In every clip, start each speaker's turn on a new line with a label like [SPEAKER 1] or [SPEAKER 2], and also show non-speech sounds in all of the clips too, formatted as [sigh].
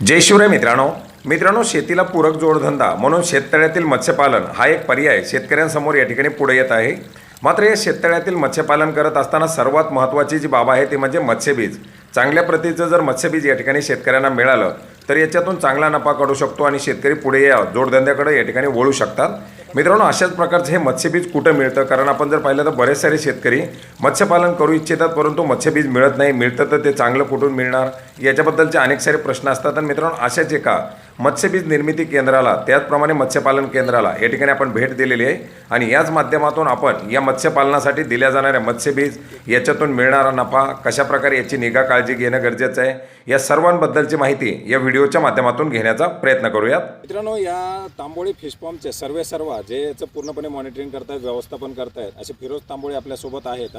[SPEAKER 1] जय शिवराय मित्रांनो. मित्रांनो शेतीला पूरक जोडधंदा म्हणून शेततळ्यातील मत्स्यपालन हा एक पर्याय शेतकऱ्यांसमोर या ठिकाणी पुढे येत आहे. मात्र या शेततळ्यातील मत्स्यपालन करत असताना सर्वात महत्त्वाची जी बाब आहे ती म्हणजे मत्स्यबीज. चांगल्या प्रतीचं जर मत्स्यबीज या ठिकाणी शेतकऱ्यांना मिळालं तर याच्यातून चांगला नफा काढू शकतो आणि शेतकरी पुढे या जोडधंद्याकडे या ठिकाणी वळू शकतात. मित्रांनो अशाच प्रकारचं हे मत्स्यबीज कुठं मिळतं? कारण आपण जर पाहिलं तर बरेच सारे शेतकरी मत्स्यपालन करू इच्छितात परंतु मत्स्यबीज मिळत नाही. मिळतं तर ते चांगलं कुठून मिळणार? याच्याबद्दलचे अनेक सारे प्रश्न असतात. आणि मित्रांनो अशाच एका मत्स्यबीज निर्मिती केंद्राला त्याचप्रमाणे मत्स्यपालन केंद्राला या ठिकाणी आपण भेट दिलेली आहे. आणि याच माध्यमातून आपण या मत्स्यपालनासाठी दिल्या जाणाऱ्या मत्स्यबीज याच्यातून मिळणारा नफा कशा प्रकारे याची निगा काळजी घेणं गरजेचं आहे या सर्वांबद्दलची माहिती या व्हिडिओच्या माध्यमातून घेण्याचा प्रयत्न करूयात.
[SPEAKER 2] मित्रांनो या तांबोळी फिश फॉर्मचे सर्वे सर्व जे याचं पूर्णपणे मॉनिटरिंग करतायत व्यवस्थापन करतायत असे फिरोज तांबोळी आपल्यासोबत आहेत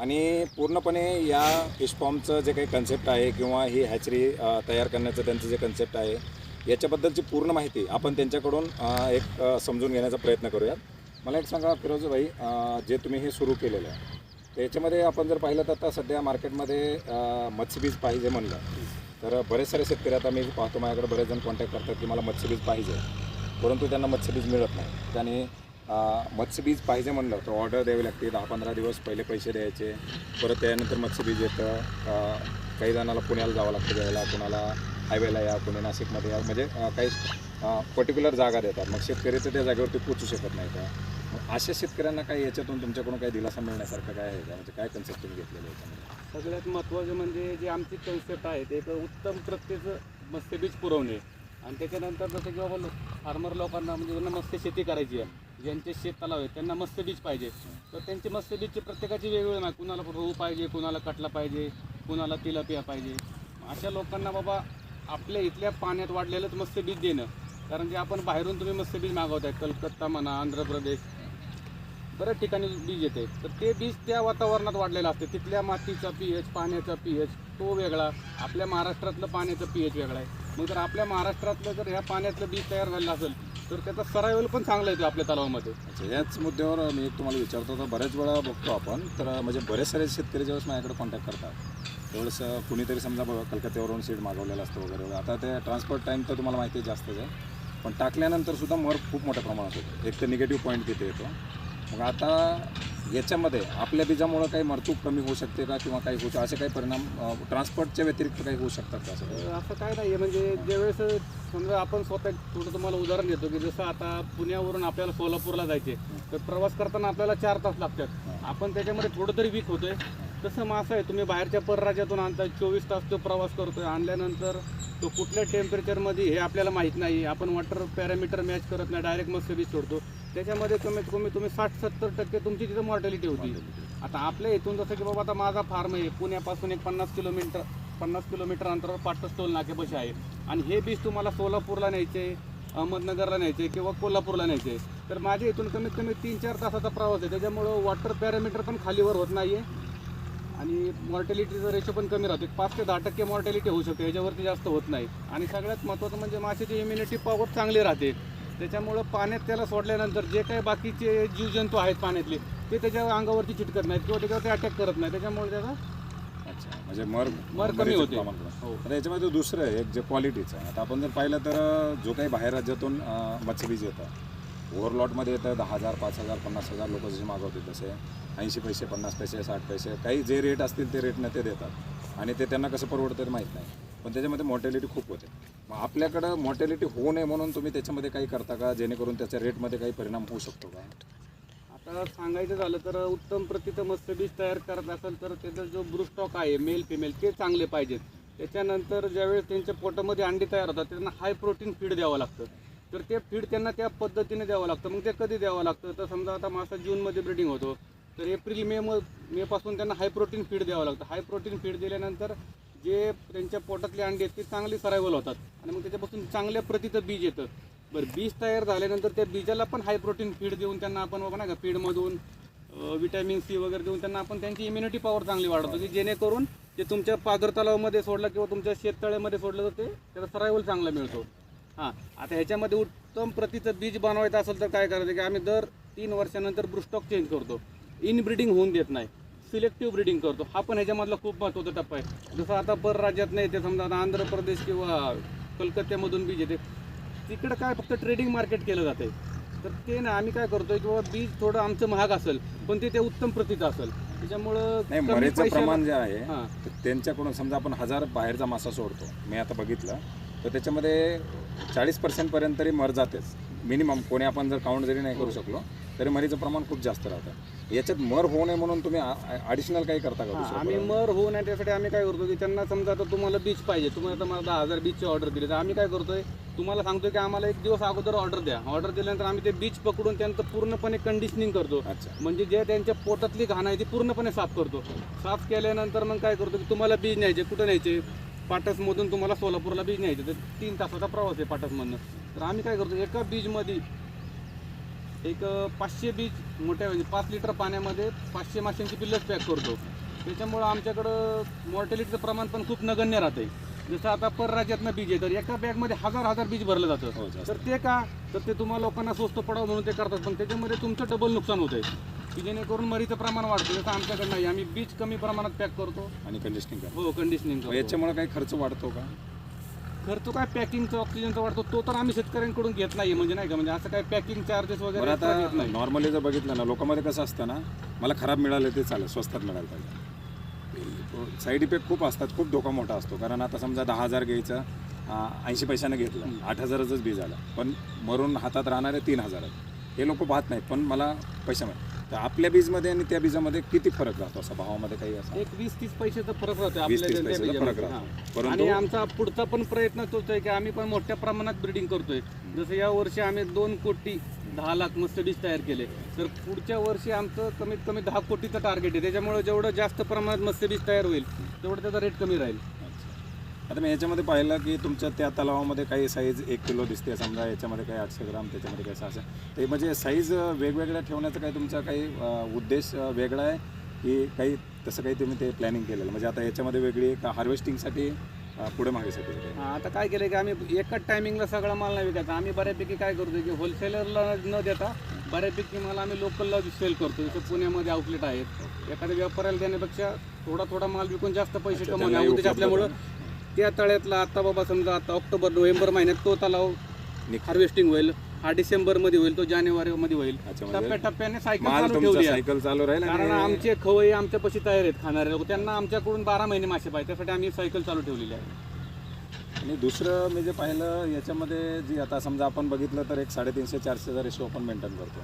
[SPEAKER 2] आणि पूर्णपणे या फिश फॉर्मचं जे काही कन्सेप्ट आहे किंवा ही हॅचरी तयार करण्याचं त्यांचं जे कन्सेप्ट आहे याच्याबद्दलची पूर्ण माहिती आपण त्यांच्याकडून एक समजून घेण्याचा प्रयत्न करूयात. मला एक सांगा फिरोज भाई जे तुम्ही हे सुरू केलेलं आहे तर याच्यामध्ये आपण जर पाहिलं तर आता सध्या मार्केटमध्ये मत्स्यबीज पाहिजे म्हणलं तर बरेच सारे शेतकरी आता मी पाहतो माझ्याकडे बरेच जण कॉन्टॅक्ट करतात की मला मत्स्यबीज पाहिजे परंतु त्यांना मत्स्यबीज मिळत नाही. त्याने मत्स्यबीज पाहिजे म्हणलं तर ऑर्डर द्यावी लागते दहा पंधरा दिवस पहिले पैसे द्यायचे परत त्यानंतर मत्स्यबीज येतं काही जणाला पुण्याला जावं लागतं द्यायला कुणाला हायवेला या पुणे नाशिकमध्ये या. म्हणजे काही पर्टिक्युलर जागा देतात. मग शेतकरी तर त्या जागेवरती पोचू शकत नाही का मग अशा शेतकऱ्यांना काही याच्यातून तुमच्याकडून काही दिलासा मिळण्यासारखं काय आहे का? म्हणजे काय कन्सेप्ट तुम्ही घेतलेलं आहे
[SPEAKER 3] सगळ्यात महत्त्वाचं म्हणजे जे आमची कन्सेप्ट आहे ते एक उत्तम प्रत्येचं मत्स्यबीज पुरवणे. आणि त्याच्यानंतर जसं की बाबा फार्मर लोकांना म्हणजे ज्यांना मत्स्य शेती करायची आहे ज्यांचे शेत तलाव आहे त्यांना मत्स्यबीज पाहिजे. तर त्यांची मत्स्यबीजची प्रत्येकाची वेगवेगळी नाही. कुणाला रोहू पाहिजे कुणाला कटला पाहिजे कुणाला तिलापिया पाहिजे. अशा लोकांना बाबा आपल्या इथल्या पाण्यात वाढलेलंच मत्स्यबीज देणं. कारण की आपण बाहेरून तुम्ही मत्स्यबीज मागवताय कलकत्ता म्हणा आंध्र प्रदेश बऱ्याच ठिकाणी बीज येते. तर ते बीज त्या वातावरणात वाढलेलं असते. तिथल्या मातीचा पी एच पाण्याचा पी एच तो वेगळा. आपल्या महाराष्ट्रातलं पाण्याचं पी एच वेगळा आहे. मग जर आपल्या महाराष्ट्रातलं जर ह्या पाण्यातलं बीज तयार झालेलं असेल तर त्याचा सरायवल पण चांगला येतो आपल्या तलावामध्ये.
[SPEAKER 2] अच्छा याच मुद्द्यावर मी तुम्हाला विचारतो. तर बऱ्याच वेळा बघतो आपण. तर म्हणजे बरेच सारे शेतकरी ज्यावेळेस माझ्याकडे कॉन्टॅक्ट करतात अं, कुणीतरी समजा बघा कलकत्त्यावरून सीड मागवलेलं असतं वगैरे. आता ते ट्रान्सपोर्ट टाईम तर तुम्हाला माहिती आहे जास्तच आहे. पण टाकल्यानंतर सुद्धा मर खूप मोठ्या प्रमाणात होतो. एक तर निगेटिव्ह पॉईंट तिथे येतो. मग आता याच्यामध्ये आपल्या बीजामुळं काही मरतूक कमी होऊ शकते का किंवा काही होऊ असे काही परिणाम ट्रान्सपोर्टच्या व्यतिरिक्त काही होऊ शकतात का असं
[SPEAKER 3] असं काय नाही आहे म्हणजे ज्यावेळेस समजा आपण स्वतः थोडं तुम्हाला उदाहरण देतो की जसं आता पुण्यावरून आपल्याला सोलापूरला जायचे तर प्रवास करताना आपल्याला चार तास लागतात. आपण त्याच्यामध्ये थोडं तरी वीक होतोय. तसं मासा आहे तुम्ही बाहेरच्या परराज्यातून आणताय चोवीस तास तो प्रवास करतोय आणल्यानंतर तो कुठल्या टेम्परेचरमध्ये हे आपल्याला माहीत नाही आपण वॉटर पॅरामीटर मॅच करत नाही डायरेक्ट मत्स्यबीज सोडतो. त्याच्यामध्ये कमीत कमी तुम्ही साठ सत्तर टक्के तुमची तिथं मॉर्टॅलिटी होती. आता आपल्या इथून जसं की बाबा आता माझा फार्म आहे पुण्यापासून एक पन्नास किलोमीटर पन्नास किलोमीटर अंतरावर पाटस टोल नाक्यापाशी आहे. आणि हे बीज तुम्हाला सोलापूरला न्यायचे अहमदनगरला न्यायचे किंवा कोल्हापूरला न्यायचे. तर माझ्या इथून कमीत कमी तीन चार तासाचा प्रवास आहे. त्याच्यामुळं वॉटर पॅरामीटर पण खालीवर होत नाही आहे आणि मॉर्टॅलिटीचा रेशो पण कमी राहतो. एक पाच ते दहा टक्के मॉर्टॅलिटी होऊ शकते. याच्यावरती जास्त होत नाही. आणि सगळ्यात महत्त्वाचं म्हणजे माशाची इम्युनिटी पॉवर चांगली राहते. त्याच्यामुळं पाण्यात त्याला सोडल्यानंतर जे काही बाकीचे जीवजंतू आहेत पाण्यातले ते त्याच्या अंगावरती चिटकत नाहीत किंवा त्याच्यावरती अटॅक करत नाही त्याच्यामुळे त्याचा
[SPEAKER 2] अच्छा. म्हणजे मर
[SPEAKER 3] मर कमी होते.
[SPEAKER 2] कमी.
[SPEAKER 3] हो.
[SPEAKER 2] आता याच्यामध्ये दुसरं आहे एक जे क्वालिटीचं आता आपण जर पाहिलं तर जो काही बाहेर राज्यातून मत्स्यबीज येतं ओव्हरलॉटमध्ये येतं दहा हजार पाच हजार पन्नास हजार लोक जसे मागवते तसे. ऐंशी पैसे पन्नास पैसे साठ पैसे काही जे रेट असतील ते रेटनं ते देतात. आणि ते त्यांना कसं परवडतं ते माहीत नाही. पण त्याच्यामध्ये मॉर्टॅलिटी खूप होते. मग आपल्याकडं मॉर्टॅलिटी होऊ नये म्हणून तुम्ही त्याच्यामध्ये काही करता का? जेणेकरून त्याच्या रेटमध्ये काही परिणाम होऊ शकतो का?
[SPEAKER 3] आता सांगायचं झालं तर उत्तम प्रतीचं मत्स्यबीज तयार करत असेल तर त्याचा जो ब्रुस्टॉक आहे मेल फिमेल ते चांगले पाहिजेत. त्याच्यानंतर ज्यावेळेस त्यांच्या पोटामध्ये अंडी तयार होतात त्यांना हाय प्रोटीन फीड द्यावं लागतं. तर ते फीड त्यांना त्या पद्धतीने द्यावं लागतं. मग ते कधी द्यावं लागतं? तर समजा आता मासा जूनमध्ये ब्रिडिंग होतो. तर एप्रिल मे म मेपासून त्यांना हाय प्रोटीन फीड द्यावं लागतं. हाय प्रोटीन फीड दिल्यानंतर जे त्यांच्या पोटातली अंडी आहेत ती चांगली सरायवल होतात. आणि मग त्याच्यापासून चांगल्या प्रतीचं बीज येतं. बरं बीज तयार झाल्यानंतर त्या बीजाला पण हाय प्रोटीन फीड देऊन त्यांना आपण बघा ना का फीडमधून विटॅमिन सी वगैरे देऊन त्यांना आपण त्यांची इम्युनिटी पॉवर चांगली वाढवतो की जेणेकरून ते तुमच्या पागर तलावामध्ये सोडलं किंवा तुमच्या शेततळ्यामध्ये सोडलं तर ते त्याचा सरायवल चांगला मिळतो. हां आता ह्याच्यामध्ये उत्तम प्रतीचं बीज बनवायचं असेल तर काय करायचं की आम्ही दर तीन वर्षानंतर ब्रुस्टॉक चेंज करतो. इनब्रीडिंग होऊन देत नाही. सिलेक्टिव्ह ब्रीडिंग करतो. हा पण ह्याच्यामधला खूप महत्त्वाचा टप्पा आहे. जसं आता पर राज्यात नाही ते समजा आता आंध्र प्रदेश किंवा कलकत्त्यामधून बीज येते. तिकडं काय फक्त ट्रेडिंग मार्केट केलं जाते तर ते ना आम्ही काय करतोय किंवा बीज थोडं आमचं महाग असेल पण ते ते उत्तम प्रतीचं असेल. त्याच्यामुळं
[SPEAKER 2] नाही मरेचं प्रमाण जे आहे
[SPEAKER 3] हां.
[SPEAKER 2] त्यांच्याकडून समजा आपण हजार बाहेरचा मासा सोडतो. मी आता बघितलं तर त्याच्यामध्ये चाळीस पर्सेंटपर्यंत तरी मर जातेच. मिनिमम कोणी आपण जर काउंट जरी नाही करू शकलो तरी मरीचं प्रमाण खूप जास्त राहतं. याच्यात मर होऊ नये म्हणून तुम्ही ॲडिशनल काही करता का
[SPEAKER 3] आम्ही? मर होऊ नये त्यासाठी आम्ही काय करतो की त्यांना समजा आता तुम्हाला बीच पाहिजे तुम्हाला आता मला दहा हजार बीचची ऑर्डर दिली तर आम्ही काय करतोय तुम्हाला सांगतोय की आम्हाला एक दिवस अगोदर ऑर्डर द्या. ऑर्डर दिल्यानंतर आम्ही ते बीच पकडून त्यांचं पूर्णपणे कंडिशनिंग करतो.
[SPEAKER 2] अच्छा.
[SPEAKER 3] म्हणजे जे त्यांच्या पोटातली घाण आहे ती पूर्णपणे साफ करतो. साफ केल्यानंतर मग काय करतो की तुम्हाला बीज न्यायचे कुठं न्यायचे? पाटसमधून तुम्हाला सोलापूरला बीज न्यायचे तर तीन तासाचा प्रवास आहे पाटसमधनं. तर आम्ही काय करतो एका बीजमध्ये एक पाचशे बीज मोठ्या म्हणजे पाच लिटर पाण्यामध्ये पाचशे माशांची पिल्लच पॅक करतो. त्याच्यामुळं आमच्याकडं मॉर्टॅलिटीचं प्रमाण पण खूप नगण्य राहते जसं आता परराज्यातनं बीज आहे तर एका बॅगमध्ये हजार हजार बीज भरलं
[SPEAKER 2] हो,
[SPEAKER 3] जातं
[SPEAKER 2] जास्त.
[SPEAKER 3] तर ते का? तर ते तुम्हाला लोकांना स्वस्त पडावं म्हणून ते करतात पण त्याच्यामध्ये तुमचं डबल नुकसान होतंय. की जेणेकरून मरीचं प्रमाण वाढतं. जसं आमच्याकडे नाही. आम्ही बीज कमी प्रमाणात पॅक करतो.
[SPEAKER 2] आणि कंडिशनिंग करा
[SPEAKER 3] हो कंडिशनिंग
[SPEAKER 2] मग याच्यामुळे काही खर्च वाढतो का?
[SPEAKER 3] खर्च काय? पॅकिंगचा ऑक्सिजनचा वाढतो. तो तर आम्ही शेतकऱ्यांकडून घेत नाही म्हणजे नाही का? म्हणजे असं काय पॅकिंग चार्जेस
[SPEAKER 2] बरं
[SPEAKER 3] वगैरे extra घेत
[SPEAKER 2] आता
[SPEAKER 3] नाही
[SPEAKER 2] नॉर्मली जर बघितलं ना लोकांमध्ये कसं असतं ना मला खराब मिळालं ते चालेल स्वस्तात मिळालं पाहिजे साईड इफेक्ट खूप असतात खूप धोका मोठा असतो. कारण आता समजा दहा हजार घ्यायचं ऐंशी पैशानं घेतलं आठ हजाराचंच बी झालं. पण मरून हातात राहणारे तीन हजार हे लोक पाहत नाहीत पण मला पैसा मिळाला तर आपल्या बीजमध्ये आणि त्या बीजामध्ये किती फरक राहतो असा भावामध्ये काही असं
[SPEAKER 3] एक वीस तीस पैशाचा फरक राहतो
[SPEAKER 2] 20-30
[SPEAKER 3] आपल्या
[SPEAKER 2] पैशाचा
[SPEAKER 3] त्या
[SPEAKER 2] फरक. राहतो.
[SPEAKER 3] हां.
[SPEAKER 2] परंतु-
[SPEAKER 3] आणि आमचा पुढचा पण प्रयत्न तोच आहे की आम्ही पण मोठ्या प्रमाणात ब्रिडिंग करतोय जसं या वर्षी आम्ही दोन कोटी दहा लाख मस्टडीज तयार केले तर पुढच्या वर्षी आमचं कमीत कमी दहा कोटीचं टार्गेट आहे त्याच्यामुळे जेवढं जास्त प्रमाणात मस्टडीज तयार होईल तेवढं त्याचा रेट कमी राहील
[SPEAKER 2] आता मी याच्यामध्ये पाहिलं की तुमच्या त्या तलावामध्ये काही साईज एक किलो दिसते. समजा याच्यामध्ये काही आठशे ग्राम त्याच्यामध्ये काही सहाशे. ते म्हणजे साईज वेगवेगळ्या ठेवण्याचा काही तुमचा काही उद्देश वेगळा आहे? की काही तसं काही तुम्ही ते प्लॅनिंग केलेलं? म्हणजे आता याच्यामध्ये वेगळी का हार्वेस्टिंगसाठी पुढे मागेसाठी?
[SPEAKER 3] हा, आता काय केलं की आम्ही एकाच टायमिंगला सगळा माल नाही विकायचा. आम्ही बऱ्यापैकी काय करतो की होलसेलरला न देता बऱ्यापैकी माल आम्ही लोकलला सेल करतो जसं पुण्यामध्ये आउटलेट आहेत. एखाद्या व्यापाऱ्याला देण्यापेक्षा थोडा थोडा माल विकून जास्त पैसे
[SPEAKER 2] उपलब्ध
[SPEAKER 3] आपल्यामुळं त्या तळ्यातला आता बाबा समजा आता ऑक्टोबर नोव्हेंबर महिन्यात तो तलाव. हार्वेस्टिंग होईल. हा डिसेंबरमध्ये होईल तो जानेवारीमध्ये होईल.
[SPEAKER 2] अच्छा, म्हणजे
[SPEAKER 3] टप्प्याटप्प्याने सायकल चालू ठेवली
[SPEAKER 2] सायकल चालू राहील
[SPEAKER 3] कारण आमचे खवई आमच्या पशी तयार आहेत खाणारे लोक. त्यांना आमच्याकडून बारा महिने मासे पाहिजे. त्यासाठी आम्ही सायकल चालू ठेवलेली आहे.
[SPEAKER 2] आणि दुसरं मी जे पाहिलं याच्यामध्ये जी आता समजा आपण बघितलं तर एक साडेतीनशे चारशेचा रेशो आपण मेंटेन करतो.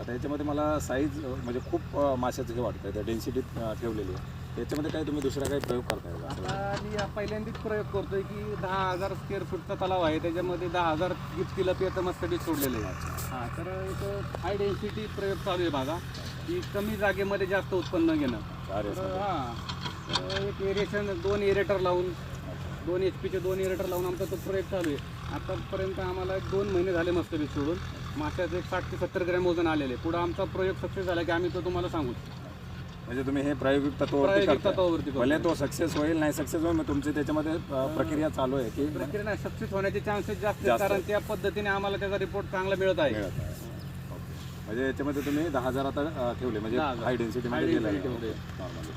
[SPEAKER 2] आता याच्यामध्ये मला साईज म्हणजे खूप माशाचं हे वाटतं त्या डेन्सिटी ठेवलेली आहे. याच्यामध्ये काही तुम्ही दुसरा काही प्रयोग करताय का?
[SPEAKER 3] आता मी या पहिल्यांदाच प्रयोग करतोय की दहा हजार स्क्वेअर फूटचा तलाव आहे. त्याच्यामध्ये दहा हजार गिफ्टीला पियाचं मस्तडी सोडलेलं आहे. हां तर एक हाय डेन्सिटी प्रयोग चालू आहे माझा की कमी जागेमध्ये जास्त उत्पन्न घेणं.
[SPEAKER 2] अरे
[SPEAKER 3] तर हां तर एक एरिएशन दोन एरेटर लावून दोन एच पीचे दोन एरेटर लावून आमचा तो प्रयोग चालू आहे. आतापर्यंत आम्हाला एक दोन महिने झाले मस्तडी सोडून. माशाचं एक साठ ते सत्तर ग्रॅम वजन आलेले पुढं आमचा प्रयोग सक्सेस झाला की आम्ही तो तुम्हाला सांगू.
[SPEAKER 2] म्हणजे तुम्ही हे प्रायोगिक तत्वावरती
[SPEAKER 3] प्रायोगिक
[SPEAKER 2] करताय.
[SPEAKER 3] तत्वावरती करतोय.
[SPEAKER 2] भले तो सक्सेस होईल नाही सक्सेस होईल मग तुमची त्याच्यामध्ये अं, प्रक्रिया चालू आहे की
[SPEAKER 3] प्रक्रिया नाही सक्सेस होण्याचे चान्सेस जास्त आहेत
[SPEAKER 2] जास्त
[SPEAKER 3] कारण त्या पद्धतीने आम्हाला त्याचा रिपोर्ट चांगला मिळत आहे.
[SPEAKER 2] मिळत आहे. ओके. म्हणजे याच्यामध्ये तुम्ही दहा हजार आता अं, ठेवले म्हणजे
[SPEAKER 3] दहा हजार.
[SPEAKER 2] हाय डेन्सिटीमध्ये
[SPEAKER 3] High
[SPEAKER 2] गेला
[SPEAKER 3] density मध्ये.
[SPEAKER 2] नॉर्मली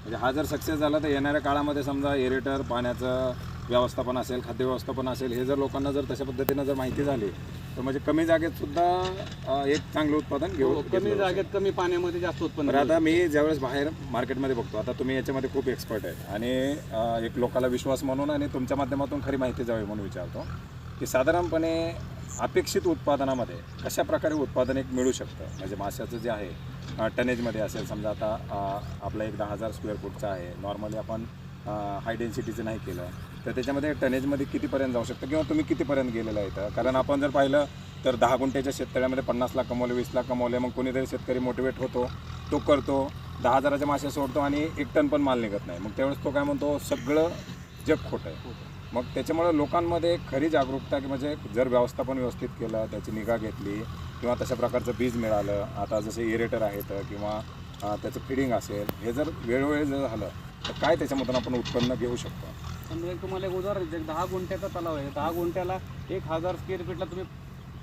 [SPEAKER 2] म्हणजे हा जर सक्सेस झाला तर येणाऱ्या काळामध्ये समजा एरेटर पाण्याचं व्यवस्थापन असेल खाद्य व्यवस्थापन असेल हे जर लोकांना जर तशा पद्धतीनं जर माहिती झाली तर म्हणजे कमी जागेत सुद्धा एक चांगलं उत्पादन घेऊ
[SPEAKER 3] हो, कमी जागेत कमी पाण्यामध्ये जास्त उत्पन्न
[SPEAKER 2] आता मी ज्यावेळेस बाहेर मार्केटमध्ये बघतो आता तुम्ही याच्यामध्ये खूप एक्सपर्ट आहेत. आणि एक लोकाला विश्वास म्हणून आणि तुमच्या माध्यमातून खरी माहिती जावी म्हणून विचारतो की साधारणपणे अपेक्षित उत्पादनामध्ये कशा प्रकारे उत्पादन एक मिळू शकतं? म्हणजे माशाचं जे आहे टनेजमध्ये असेल समजा आता आपला एक दहा हजार स्क्वेअर फूटचा आहे. नॉर्मली आपण हाय डेन्सिटीचं नाही केलं. तर त्याच्यामध्ये टनेजमध्ये कितीपर्यंत जाऊ शकतं? किंवा तुम्ही कितीपर्यंत गेलेलं आहे तर कारण आपण जर पाहिलं तर दहा गुंठ्याच्या शेततळ्यामध्ये पन्नास लाख कमवले वीस लाख कमवले मग कोणीतरी शेतकरी मोटिवेट होतो तो करतो दहा हजाराचे मासे सोडतो आणि एक टन पण माल निघत नाही. मग त्यावेळेस तो काय म्हणतो सगळं जग खोटं आहे. मग त्याच्यामुळे लोकांमध्ये खरी जागरूकता की म्हणजे जर व्यवस्थापन व्यवस्थित केलं त्याची निगा घेतली किंवा तशा प्रकारचं बीज मिळालं आता जसे इरेटर आहेत किंवा त्याचं फिडिंग असेल हे जर वेळोवेळी जर झालं तर काय त्याच्यामधून आपण उत्पन्न घेऊ शकतो?
[SPEAKER 3] समजा एक तुम्हाला एक उदाहरण देतो. एक दहा गुंठ्याचा तलाव आहे. दहा गुंठ्याला एक हजार स्क्वेअर फीटला तुम्ही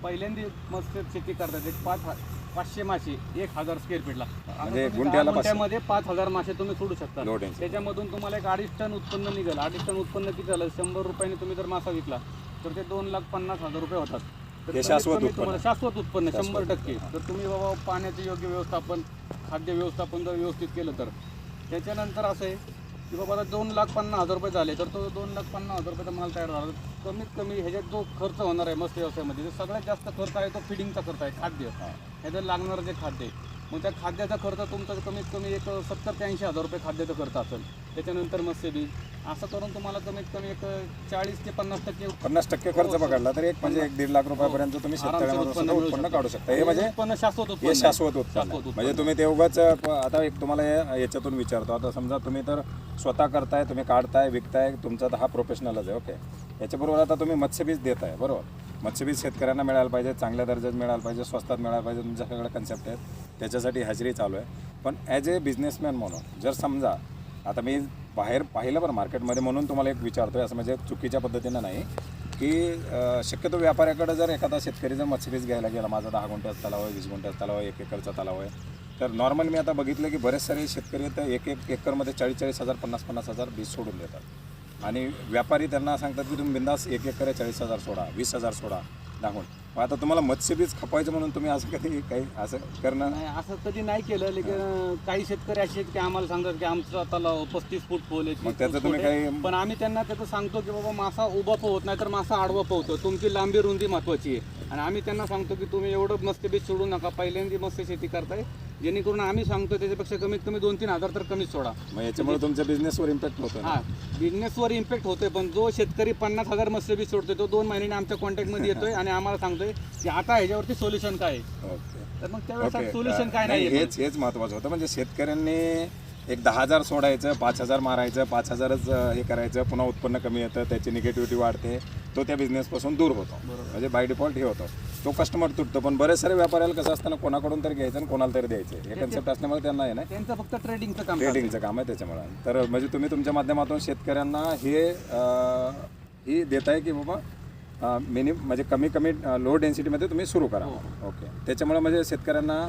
[SPEAKER 3] पहिल्यांदा मत्स्य शेती करतात. एक पाच हा- पाचशे मासे एक हजार स्क्वेअर फीटला आता
[SPEAKER 2] म्हणजे
[SPEAKER 3] तुम्ही
[SPEAKER 2] गुंठ्याला
[SPEAKER 3] दहा
[SPEAKER 2] पाचशे.
[SPEAKER 3] गुंठ्यामध्ये पाच हजार मासे तुम्ही सोडू शकता. त्याच्यामधून तुम्हाला एक अडीच टन उत्पन्न निघेल. अडीच टन उत्पन्न किती झालं? शंभर रुपयाने तुम्ही जर मासा विकला तर ते दोन लाख पन्नास हजार रुपये होतात. तर
[SPEAKER 2] हे
[SPEAKER 3] कमीत
[SPEAKER 2] शाश्वत
[SPEAKER 3] कमी
[SPEAKER 2] उत्पन्न.
[SPEAKER 3] तुम्हाला शाश्वत उत्पन्न शंभर टक्के. तर तुम्ही बाबा पाण्याचे योग्य व्यवस्थापन खाद्य व्यवस्थापन जर व्यवस्थित केलं तर. त्याच्यानंतर असं आहे की बाबा आता दोन लाख पन्नास हजार रुपये झाले तर तो दोन लाख पन्नास हजार रुपयाचा माल तयार झाला. कमीत कमी ह्याच्यात जो खर्च होणार आहे मस्त व्यवसायामध्ये जो सगळ्यात जास्त खर्च आहे तो फिडिंगचा खर्च आहे खाद्य. ह्याचं लागणारं जे खाद्य आहे मग त्या खाद्याचा खर्च तुमचा कमीत कमी एक सत्तर ते ऐंशी हजार रुपये खाद्याचा खर्च असेल. त्याच्यानंतर मत्स्यबीज असं करून तुम्हाला कमीत कमी एक चाळीस ते पन्नास टक्के
[SPEAKER 2] पन्नास टक्के खर्च पकडला तर एक म्हणजे एक दीड लाख रुपयापर्यंत तुम्ही
[SPEAKER 3] उत्पन्न.
[SPEAKER 2] काढू शकता. हे म्हणजे
[SPEAKER 3] उत्पन्न शाश्वत
[SPEAKER 2] हे
[SPEAKER 3] उत्पन्न.
[SPEAKER 2] शाश्वत उत्पन्न. म्हणजे तुम्ही ते उगाच आता एक तुम्हाला हे- याच्यातून विचारतो. आता समजा तुम्ही तर स्वतः करताय तुम्ही काढताय विकताय तुमचा तर हा प्रोफेशनलच आहे ओके याच्याबरोबर आता तुम्ही मत्स्यबीज देताय बरोबर. मत्स्यबीज शेतकऱ्यांना मिळायला पाहिजे चांगल्या दर्जात मिळायला पाहिजे स्वस्तात मिळायला पाहिजे तुमच्या सगळ्या कन्सेप्ट आहेत. त्याच्यासाठी हजेरी चालू आहे. पण ॲज ए बिझनेसमॅन म्हणून जर समजा आता मी बाहेर पाहिलं बरं मार्केटमध्ये म्हणून तुम्हाला एक विचारतो आहे असं म्हणजे चुकीच्या पद्धतीनं नाही की शक्यतो व्यापाऱ्याकडे जर एखादा शेतकरी जर मत्स्यबीज घ्यायला गेला माझा दहा गुंठ्याचा तलाव आहे वीस गुंठ्याचा तलाव आहे एक एकरचा तलाव आहे तर नॉर्मल मी आता बघितलं की बरेच सारे शेतकरी तर एक एक एकरमध्ये चाळीस चाळीस हजार पन्नास पन्नास हजार बीज सोडून देतात. आणि व्यापारी त्यांना सांगतात की तुम्ही बिंदास एक एकर चाळीस हजार सोडा वीस हजार सोडा दाखवून. मग आता तुम्हाला मत्स्यबीज खपायचं म्हणून तुम्ही असं कधी काही असं करणं?
[SPEAKER 3] नाही असं कधी नाही केलं लेकिन काही शेतकरी असे आहेत की आम्हाला सांगतात की आमचा तलाव पस्तीस फूट खोल आहे
[SPEAKER 2] मग
[SPEAKER 3] 30
[SPEAKER 2] त्याचं
[SPEAKER 3] फूट
[SPEAKER 2] तुम्ही
[SPEAKER 3] खोल आहे.
[SPEAKER 2] काही-
[SPEAKER 3] पण आम्ही त्यांना त्याचं सांगतो की बाबा मासा उभा पोहत नाही तर मासा आडवा पोहतो. तुमची लांबी रुंदी महत्वाची आहे. आणि आम्ही त्यांना सांगतो की तुम्ही एवढं मत्स्यबीज सोडू नका. पहिल्यांदा मत्स्य शेती करताय. जेणेकरून आम्ही सांगतो त्याच्यापेक्षा कमीत कमी दोन तीन हजार तर कमीच सोडा.
[SPEAKER 2] मग याच्यामुळे तुमच्या बिझनेसवर इम्पॅक्ट होतो ना?
[SPEAKER 3] हा बिझनेसवर इम्पॅक्ट होतोय पण जो शेतकरी पन्नास हजार मत्स्यबीज सोडतोय तो दोन महिन्याने आमच्या कॉन्टॅक्टमध्ये [laughs] येतोय आणि आम्हाला सांगतोय की आता ह्याच्यावरती सोल्युशन काय आहे.
[SPEAKER 2] ओके.
[SPEAKER 3] तर मग त्यावेळेस. सोल्युशन काय
[SPEAKER 2] नाही,
[SPEAKER 3] नाही
[SPEAKER 2] हेच हेच महत्वाचं होतं. म्हणजे शेतकऱ्यांनी एक दहा हजार सोडायचं पाच हजार मारायचं पाच हजारच अं, हे करायचं पुन्हा उत्पन्न कमी येतं त्याची निगेटिव्हिटी वाढते तो त्या बिझनेसपासून दूर होतो. म्हणजे बाय डिफॉल्ट हे होतं. तो कस्टमर तुटतो पण बरेच सारे व्यापाऱ्याला कसं असतं ना कोणाकडून तरी घ्यायचं आणि कोणाला तरी द्यायचं. हे कन्सेप्ट असल्यामुळे त्यांना आहे ना
[SPEAKER 3] त्यांचं फक्त ट्रेडिंगचं काम
[SPEAKER 2] ट्रेडिंगचं काम आहे त्याच्यामुळे. तर म्हणजे तुम्ही तुमच्या माध्यमातून शेतकऱ्यांना हे ही देताय की बाबा मिनि म्हणजे कमी कमी लो डेन्सिटीमध्ये तुम्ही सुरू करा. ओके. त्याच्यामुळे म्हणजे शेतकऱ्यांना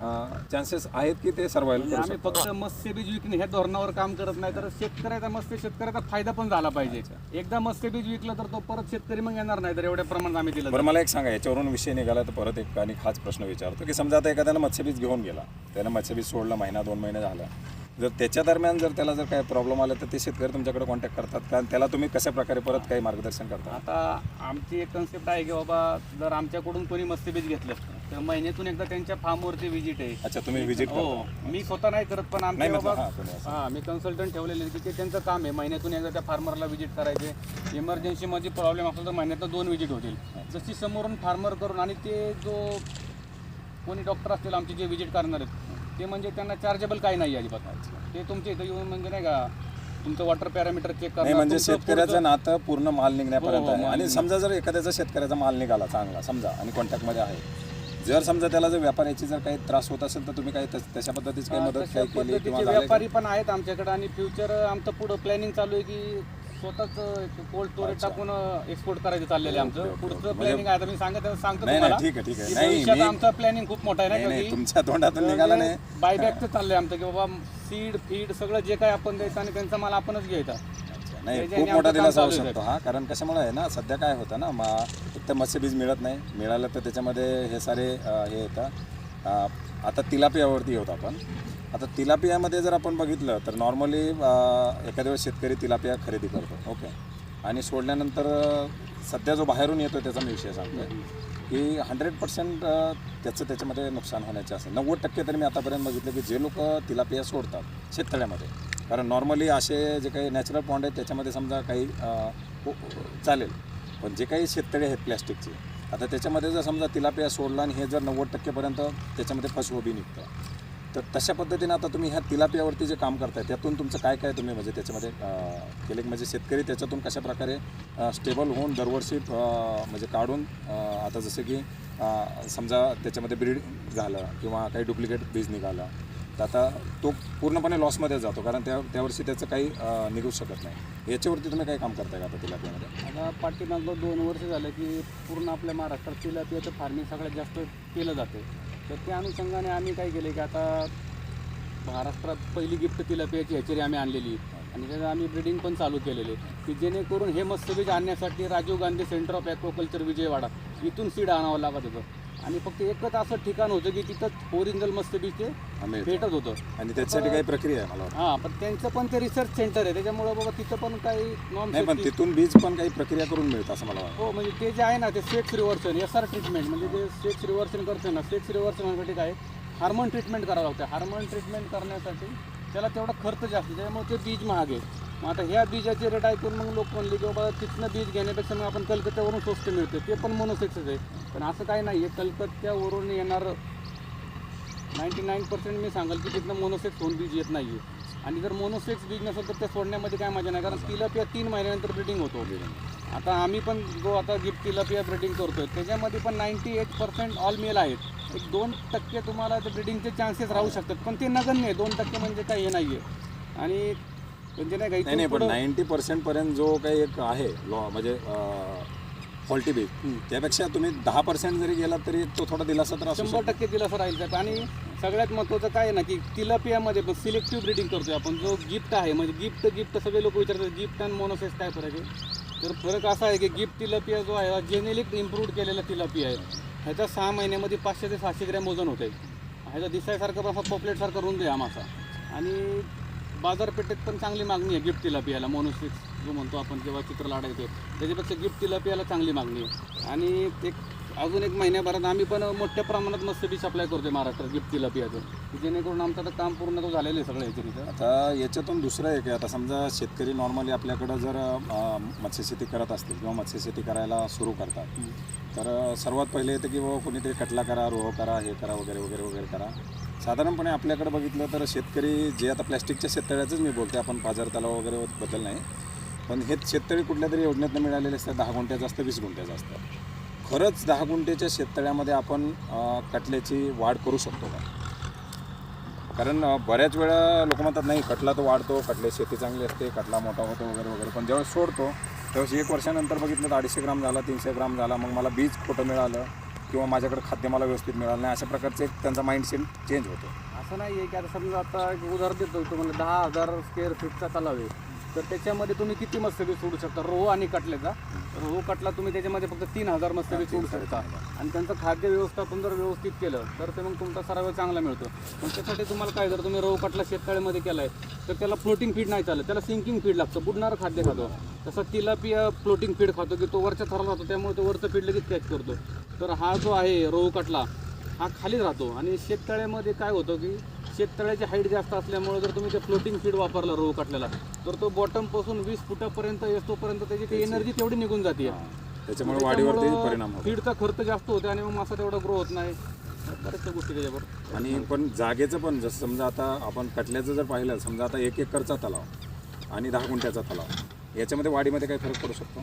[SPEAKER 2] चान्सेस आहेत की ते सर्वायवल
[SPEAKER 3] म्हणजे
[SPEAKER 2] करू
[SPEAKER 3] आम्ही
[SPEAKER 2] शकतात
[SPEAKER 3] फक्त मत्स्यबीज विकणे ह्या धोरणावर काम करत नाही तर शेतकऱ्याचा मत्स्य शेतकऱ्याचा फायदा पण झाला पाहिजे. एकदा मत्स्यबीज विकलं तर तो परत शेतकरी मग येणार नाही तर एवढ्या प्रमाणात आम्ही दिलं
[SPEAKER 2] बरं मला एक सांगा याच्यावरून विषय निघाला तर परत एक आणि खास प्रश्न विचारतो की समजा आता एखाद्यानं मत्स्यबीज घेऊन गेला त्यानं मत्स्यबीज सोडलं महिना दोन महिने झाला जर त्याच्या दरम्यान जर त्याला जर काही प्रॉब्लेम आला तर ते शेतकरी तुमच्याकडे कॉन्टॅक्ट करतात कारण त्याला तुम्ही कशा प्रकारे परत काही मार्गदर्शन करता?
[SPEAKER 3] आता आमची एक कन्सेप्ट आहे की बाबा जर आमच्याकडून कोणी मत्स्यबीज घेतलं तर महिन्यातून एकदा त्यांच्या फार्मवरती व्हिजिट आहे.
[SPEAKER 2] अच्छा तुम्ही व्हिजिट
[SPEAKER 3] हो मी स्वतः नाही करत पण आमचे
[SPEAKER 2] नाही मतलब
[SPEAKER 3] बाबा
[SPEAKER 2] हां तुम्ही असं
[SPEAKER 3] हा मी कन्सल्टंट ठेवलेले आहेत की ते त्यांचं काम आहे. महिन्यातून एकदा त्या फार्मरला व्हिजिट करायचे. इमर्जन्सीमध्ये प्रॉब्लेम असेल तर महिन्यातून दोन व्हिजिट होतील. जशी समोरून फार्मर करून आणि ते जो कोणी डॉक्टर असतील आमचे जे व्हिजिट करणार आहेत ते म्हणजे त्यांना चार्जेबल काही नाही अजिबात. ते तुमच्या इथं येऊन म्हणजे नाही का तुमचं वॉटर पॅरामीटर चेक
[SPEAKER 2] नाही
[SPEAKER 3] करणार
[SPEAKER 2] म्हणजे
[SPEAKER 3] तुमचं
[SPEAKER 2] शेतकऱ्याचं नातं पूर्ण माल निघण्यापर्यंत
[SPEAKER 3] हो, हो,
[SPEAKER 2] आहे.
[SPEAKER 3] माल
[SPEAKER 2] आणि समजा जर एखाद्याचा शेतकऱ्याचा माल निघाला चांगला समजा आणि कॉन्टॅक्टमध्ये आहे. जर समजा त्याला जर व्यापाऱ्याची जर काही त्रास होत असेल तर तुम्ही काही तस- तशा पद्धतीची काही मदत काही केली किंवा का?
[SPEAKER 3] व्यापारी पण आहेत आमच्याकडे आणि फ्युचर आमचं पुढं प्लॅनिंग चालू आहे की स्वतःच कोल्ड स्टोरेज टाकून एक्सपोर्ट करायचं चाललेलं आहे आमचं. पुढचं प्लॅनिंग आहे. आता मी सांगत सांगतो
[SPEAKER 2] नाही, नाही,
[SPEAKER 3] तुम्हाला
[SPEAKER 2] ठीक आहे, ठीक आहे.
[SPEAKER 3] की
[SPEAKER 2] नाही,
[SPEAKER 3] भविष्यात
[SPEAKER 2] मी-
[SPEAKER 3] आमचं प्लॅनिंग खूप मोठं आहे
[SPEAKER 2] नाही
[SPEAKER 3] ना
[SPEAKER 2] तुमच्या तोंडातून निघाला नाही.
[SPEAKER 3] बायबॅकचं चाललंय आमचं की बाबा सीड फीड सगळं जे काय आपण द्यायचं आणि त्यांचा माल आपणच घ्यायचा.
[SPEAKER 2] नाही खूप मोठा दिलासा होऊ शकतो हा. कारण कशामुळे आहे ना सध्या काय होतं ना मा एक तर मत्स्यबीज मिळत नाही. मिळालं तर त्याच्यामध्ये हे सारे अ, हे येतं. आता तिलापियावरती होत आपण. आता तिलापियामध्ये जर आपण बघितलं तर नॉर्मली एखाद्या वेळेस शेतकरी तिलापिया खरेदी करतो. ओके आणि सोडल्यानंतर अ, सध्या जो बाहेरून येतो त्याचा मी विषय सांगतोय. की हंड्रेड पर्सेंट त्याचं त्याच्यामध्ये नुकसान होण्याचे असेल नव्वद टक्के तरी मी आतापर्यंत बघितलं की जे लोक तिलापिया सोडतात शेततळ्यामध्ये कारण नॉर्मली असे जे काही नॅचरल पॉन्ड आहेत त्याच्यामध्ये समजा काही हो- चालेल. पण जे काही शेततळे आहेत प्लॅस्टिकचे आता त्याच्यामध्ये जर समजा तिलापिया सोडला आणि हे जर नव्वद टक्केपर्यंत त्याच्यामध्ये फसवबी निघतं. तर तशा पद्धतीने आता तुम्ही ह्या तिलापियावरती जे काम करताय त्यातून तुमचं काय काय तुम्ही म्हणजे त्याच्यामध्ये केले? की म्हणजे शेतकरी त्याच्यातून कशा प्रकारे स्टेबल होऊन दरवर्षी म्हणजे काढून आता जसं की समजा त्याच्यामध्ये ब्रीड झालं किंवा काही डुप्लिकेट बीज निघालं. तर आता तो पूर्णपणे लॉसमध्ये जातो कारण त्या त्यावर्षी त्याचं काही निघू शकत नाही. याच्यावरती तुम्ही काही काम करताय का आता तिलापियामध्ये
[SPEAKER 3] आता पाठीमागं दोन वर्ष झालं की पूर्ण आपल्या महाराष्ट्रात तिलापियाचं फार्मिंग सगळ्यात जास्त केलं जातं तर त्या अनुषंगाने आम्ही काय केलं की आता महाराष्ट्रात पहिली गिफ्ट तिलापियाची ह्याचेरी आम्ही आणलेली. आणि त्याचं आम्ही ब्रिडिंग पण चालू केलेले की जेणेकरून हे मत्स्यबीज आणण्यासाठी Rajiv Gandhi centre of aquaculture Vijayawada इथून सीड आणावं लागत होतं. आणि फक्त एकच असं ठिकाण होतं की तिथं ओरिजिनल मत्स्यबीज ते भेटत होतं.
[SPEAKER 2] आणि त्याच्यासाठी काही प्रक्रिया आहे मला वाटतं.
[SPEAKER 3] हां पण त्यांचं पण ते रिसर्च सेंटर आहे. त्याच्यामुळे बाबा तिथं पण काही नॉन
[SPEAKER 2] नाही पण तिथून बीज पण काही प्रक्रिया करून मिळतं असं मला वाटतं.
[SPEAKER 3] हो म्हणजे ते जे आहे ना ते sex reversion S R treatment म्हणजे जे सेक्स रिव्हर्सन करते ना सेक्स रिव्हर्सन होण्यासाठी काय हार्मोन ट्रीटमेंट करावं लागतं. हार्मोन ट्रीटमेंट करण्यासाठी त्याला तेवढा खर्च जास्त आहे. त्यामुळे ते बीज महाग आहे. मग आता ह्या बीजाचे रेट ऐकून मग लोक म्हणले की बाबा तिथनं बीज घेण्यापेक्षा मग आपण कलकत्त्यावरून स्वस्त मिळते. ते पण मोनोसेक्सच आहे. पण असं काही नाही आहे. कलकत्त्यावरून येणार नाईंटी नाईन पर्सेंट मी सांगाल की तिथनं मोनोसेक्स होऊन बीज येत नाही आहे आणि जर मोनोसेक्स बीज नसेल तर ते सोडण्यामध्ये काय मजा नाही. कारण तिलापिया तीन महिन्यानंतर ब्रिडिंग होतो. आता आम्ही पण जो आता गिफ्ट तिलापिया ब्रिडिंग आहे त्याच्यामध्ये पण ninety eight percent all male आहेत. एक दोन टक्के तुम्हाला ते ब्रिडिंगचे चान्सेस राहू शकतात. पण ते नगण्य आहे. दोन टक्के म्हणजे काही हे नाही आहे आणि म्हणजे नाही
[SPEAKER 2] नाही
[SPEAKER 3] काही
[SPEAKER 2] नाही पण नाईन्टी पर्सेंट पर्यंत जो काही एक आहे लॉ म्हणजे फॉल्टी बीज त्यापेक्षा तुम्ही दहा पर्सेंट जरी गेलात तरी तो थोडा दिलासा तर असू
[SPEAKER 3] शंभर
[SPEAKER 2] शकतो.
[SPEAKER 3] टक्के दिलासा राहील साहेब. आणि सगळ्यात महत्त्वाचं काय आहे ना की तिलापियामध्ये पण सिलेक्टिव्ह ब्रिडिंग करतोय आपण. जो गिफ्ट आहे म्हणजे गिफ्ट गिफ्ट सगळे लोक विचारतात गिफ्ट आणि मोनोसेस काय फरक आहे? तर फरक असा आहे की गिफ्ट तिलापिया जो आहे जेनेलिक इम्प्रूव्ड केलेला तिलापिया आहे. ह्याचा सहा महिन्यामध्ये पाचशे ते सहाशे ग्रॅम वजन होते ह्याचा दिसायसारखा असा पॉपलेटसारखा रुंद आहे हा मासा. आणि बाजारपेठेत पण चांगली मागणी आहे गिफ्ट तिलापियाला मोनोसिक्स जो म्हणतो आपण जेव्हा चित्र लाडायचो त्याच्यापेक्षा गिफ्ट तिलापियाला चांगली मागणी आहे. आणि एक अजून एक महिन्याभरात आम्ही पण मोठ्या प्रमाणात मत्स्यबी सप्लाय करतोय महाराष्ट्रात गिफ्ट तिलापियाचं जेणेकरून आमचं आता काम पूर्ण तो झालेलं आहे सगळं ह्याच्या
[SPEAKER 2] आता याच्यातून दुसरं एक आहे. आता समजा शेतकरी नॉर्मली आपल्याकडं जर मत्स्यशेती करत असतील किंवा मत्स्यशेती करायला सुरू करतात तर सर्वात पहिले येतं की बाबा कोणीतरी कटला करा रोह करा हे करा वगैरे वगैरे वगैरे करा. साधारणपणे आपल्याकडे बघितलं तर शेतकरी जे आता प्लॅस्टिकच्या शेततळ्याचंच मी बोलते आपण बाजार तलाव वगैरे बद्दल नाही. पण हे शेततळी कुठल्या तरी योजनेतनं मिळालेले असतात दहा गुंठ्याचं असतं वीस गुंठ्याचं असतं. खरंच दहा गुंठ्याच्या शेततळ्यामध्ये आपण कटल्याची वाढ करू शकतो का? कारण बऱ्याच वेळा लोक म्हणतात नाही कटला तो वाढतो कटले शेती चांगली असते कटला मोठा होतो वगैरे वगैरे. पण जेव्हा सोडतो तेव्हा एक वर्षानंतर बघितलं तर अडीचशे ग्राम झाला तीनशे ग्राम झाला मग मला बीज खोटं मिळालं. किंवा माझ्याकडे खाद्य मला व्यवस्थित मिळालं नाही अशा प्रकारचे त्यांचा माइंडसेट चेंज होतो.
[SPEAKER 3] असं नाही आहे की आता समजा आता एक उदाहरण देतो तुम्हाला दहा हजार स्क्वेअर फीटचा तलाव आहे. तर त्याच्यामध्ये तुम्ही किती मत्स्यबी सोडू शकता? रोह आणि कटल्याचा रोह कटला तुम्ही त्याच्यामध्ये फक्त तीन हजार मत्स्यबी सोडू शकता. आणि त्यांचं खाद्य व्यवस्थापन जर व्यवस्थित केलं तर ते मग तुमचा सराव चांगला मिळतो. पण त्यासाठी तुम्हाला काय जर तुम्ही रोह कटला शेततळ्यामध्ये केलाय तर त्याला फ्लोटिंग फीड नाही चालत. त्याला सिंकिंग फीड लागतं. बुडणारं खाद्य खातो. तसं तिलापिया फ्लोटिंग फीड खातो की तो वरच्या थराला राहतो त्यामुळे तो वरचं फीड लगेच कॅच करतो. तर हा जो आहे रोह कटला हा खालीच राहतो. आणि शेततळ्यामध्ये काय होतं की शेततळ्याची हाईट जास्त असल्यामुळे जर तुम्ही ते फ्लोटिंग फीड वापरला रोह काटलेला तर तो बॉटमपासून वीस फुटापर्यंत येतोपर्यंत त्याची ती एनर्जी तेवढी निघून जाते
[SPEAKER 2] त्याच्यामुळे वाढीवरती परिणाम होतो.
[SPEAKER 3] फीडचा खर्च जास्त होतो आणि मग मासा तेवढा ग्रो होत नाही. बऱ्याचशा गोष्टी त्याच्यावर.
[SPEAKER 2] आणि पण जागेचं पण जसं समजा आता आपण कटल्याचं जर पाहिलं समजा आता एक एकरचा तलाव आणि दहा गुंठ्याचा तलाव याच्यामध्ये वाढीमध्ये काही फरक पडू शकतो?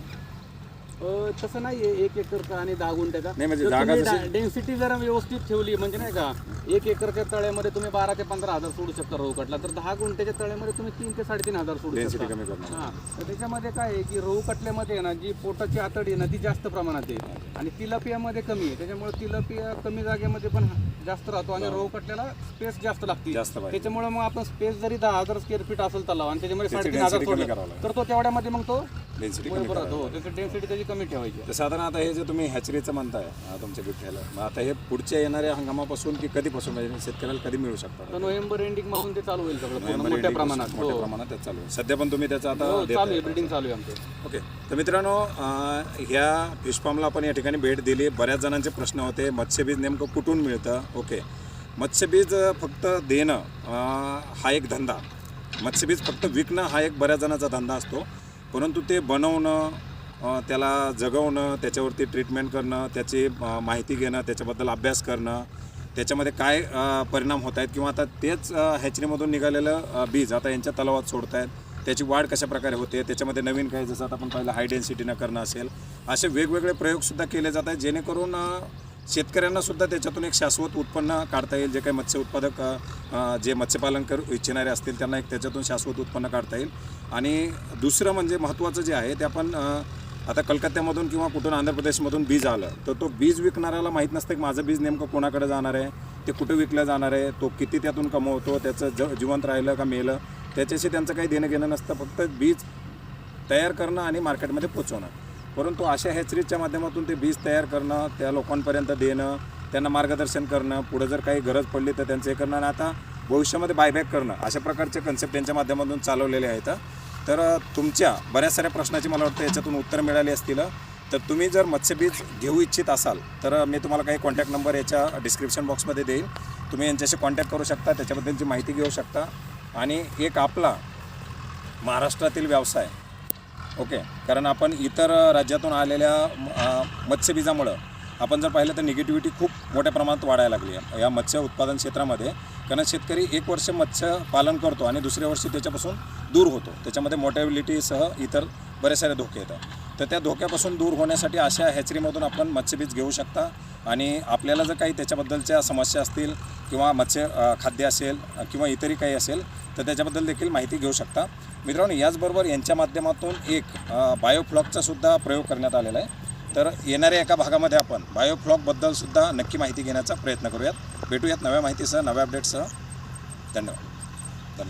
[SPEAKER 3] तसं नाही आहे एक एकरचा आणि दहा गुंठ्याचा
[SPEAKER 2] म्हणजे
[SPEAKER 3] डेन्सिटी जर व्यवस्थित ठेवली म्हणजे नाही का एक एकरच्या तळ्यामध्ये तुम्ही बारा ते पंधरा हजार सोडू शकता रोह कटला तर दहा गुंठ्याच्या तळ्यामध्ये तुम्ही तीन ते साडेतीन हजार सोडू शकता. हा. तर त्याच्यामध्ये काय आहे की रोहू कटल्यामध्ये ना जी पोटाची आतडी आहे ना ती जास्त प्रमाणात आहे. आणि तिलापियामध्ये कमी आहे. त्याच्यामुळे तिलापिया कमी जागेमध्ये पण जास्त राहतो आणि रोहू कटल्याला स्पेस जास्त लागते. त्याच्यामुळे मग आपण स्पेस जरी दहा हजार स्क्वेअर फीट असेल तलाव आणि त्याच्यामध्ये
[SPEAKER 2] त्याची
[SPEAKER 3] साडेतीन हजार सोडलं. तर तो तेवढ्यामध्ये मग तो
[SPEAKER 2] डेन्सिटी कमी
[SPEAKER 3] राहतो हो, त्याची डेन्सिटी त्याची कमी ठेवायची
[SPEAKER 2] तर साधारण आता हे जे तुम्ही हॅचरीचं म्हणताय अं, तुमच्या बिठ्याला मग आता हे पुढच्या येणाऱ्या हंगामापासून की कधीपासून म्हणजे शेतकऱ्याला कधी मिळू शकतात?
[SPEAKER 3] तर नोव्हेंबर एंडिंगपासून ते चालू होईल सगळं पूर्ण मोठ्या प्रमाणात.
[SPEAKER 2] मोठ्या
[SPEAKER 3] हो.
[SPEAKER 2] प्रमाणात त्यात चालू आहे सध्या पण तुम्ही त्याचा आता
[SPEAKER 3] हो
[SPEAKER 2] देत
[SPEAKER 3] चालू आहे
[SPEAKER 2] आहे.
[SPEAKER 3] ब्रिडिंग चालू आहे आमचं.
[SPEAKER 2] ओके. तर मित्रांनो अं, ह्या फिश फार्मला आपण या ठिकाणी भेट दिली. बऱ्याच जणांचे प्रश्न होते मत्स्यबीज नेमकं कुठून मिळतं? ओके. मत्स्यबीज अं, फक्त देणं अं, हा एक धंदा. मत्स्यबीज फक्त विकणं हा एक बऱ्याच जणांचा धंदा असतो. परंतु ते बनवणं त्याला जगवणं त्याच्यावरती ट्रीटमेंट करणं त्याची माहिती घेणं त्याच्याबद्दल अभ्यास करणं त्याच्यामध्ये काय परिणाम होत आहेत किंवा आता तेच हॅचरीमधून निघालेलं बीज आता यांच्या तलावात सोडत आहेत त्याची वाढ कशा प्रकारे होते? त्याच्यामध्ये नवीन काही जसं आता आपण पाहिलं हाय डेन्सिटीनं करणं असेल असे वेगवेगळे प्रयोगसुद्धा केले जात आहेत जेणेकरून शेतकऱ्यांना सुद्धा त्याच्यातून एक शाश्वत उत्पन्न काढता येईल. जे काही मत्स्य उत्पादक जे मत्स्यपालन करू इच्छिणारे असतील त्यांना एक त्याच्यातून शाश्वत उत्पन्न काढता येईल. आणि दुसरं म्हणजे महत्त्वाचं जे आहे ते आपण आता कलकत्त्यामधून किंवा कुठून आंध्र प्रदेशमधून बीज आलं तर तो बीज विकणाऱ्याला माहीत नसतं की माझं बीज नेमकं कोणाकडे जाणार आहे ते कुठं विकलं जाणार आहे तो किती त्यातून कमवतो त्याचं ज जिवंत राहिलं का मेलं त्याच्याशी त्यांचं काही देणं घेणं नसतं. फक्त बीज तयार करणं आणि मार्केटमध्ये पोचवणं. परंतु अशा हॅचरीजच्या माध्यमातून ते बीज तयार करणं त्या लोकांपर्यंत देणं त्यांना मार्गदर्शन करणं पुढं जर काही गरज पडली तर त्यांचं हे करणं आणि आता भविष्यामध्ये बायबॅक करणं अशा प्रकारचे कन्सेप्ट त्यांच्या माध्यमातून चालवलेले आहेत. तर तुमच्या बऱ्याच साऱ्या प्रश्नाची मला वाटतं याच्यातून उत्तर मिळाली असतील. तर तुम्ही जर मत्स्यबीज घेऊ इच्छित असाल तर मी तुम्हाला काही कॉन्टॅक्ट नंबर याच्या डिस्क्रिप्शन बॉक्समध्ये देईन. तुम्ही यांच्याशी कॉन्टॅक्ट करू शकता त्याच्याबद्दलची माहिती घेऊ शकता. आणि एक आपला महाराष्ट्रातील व्यवसाय ओके. कारण आपण इतर राज्यातून आलेल्या मत्स्यबीजामुळं आपण जर पाहिलं तर निगेटिव्हिटी खूप मोठ्या प्रमाणात वाढायला लागली आहे. या मत्स्य उत्पादन क्षेत्रामध्ये कारण शेतकरी एक वर्ष मत्स्य पालन करतो आणि दुसऱ्या वर्षी त्याच्यापासून दूर होतो. त्याच्यामध्ये मोटॅबिलिटीसह इतर बरेच सारे धोके येतात. तर त्या धोक्यापासून दूर होण्यासाठी अशा हॅचरीमधून आपण मत्स्यबीज घेऊ शकता आणि आपल्याला जर काही त्याच्याबद्दलच्या समस्या असतील किंवा मत्स्य खाद्य असेल किंवा इतरही काही असेल तर त्याच्याबद्दल देखील माहिती घेऊ शकता. मित्रांनो याचबरोबर यांच्या माध्यमातून एक बायोफ्लॉकचा सुद्धा प्रयोग करण्यात आलेला आहे. तर येणाऱ्या एका भागामध्ये आपण बायोफ्लॉकबद्दलसुद्धा नक्की माहिती घेण्याचा प्रयत्न करूयात. भेटूयात नव्या माहितीसह नव्या अपडेटसह धन्यवाद. धन्यवाद.